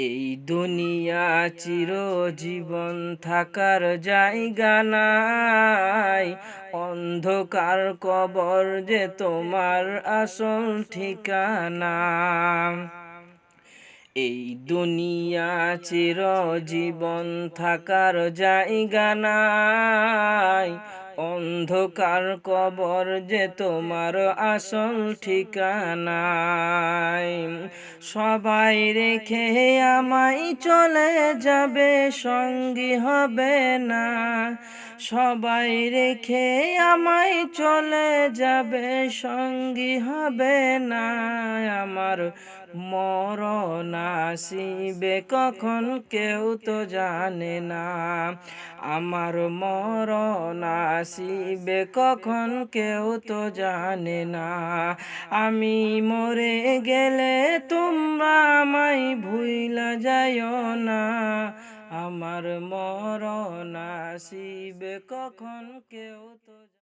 এই দুনিয়া চিরজীবন থাকার জায়গা নাই। অন্ধকার কবর যে তোমার আসল ঠিকানা। এই দুনিয়া চিরজীবন থাকার জায়গা নাই। অন্ধকার কবর যে তোমার আসল ঠিকানায় সবাই রেখে আমায় চলে যাবে, সঙ্গী হবে না। সবাই রেখে আমায় চলে যাবে, সঙ্গী হবে না। আমার মরণ আসিবে কখন কেউ তো জানে না। আমার মরণ আসিবে কখন কেউ তো জানে না। আমি মরে গেলে তোমরা আমায় ভুইলা যাইও না। আমার মরণ আসিবে কখন কেউ তো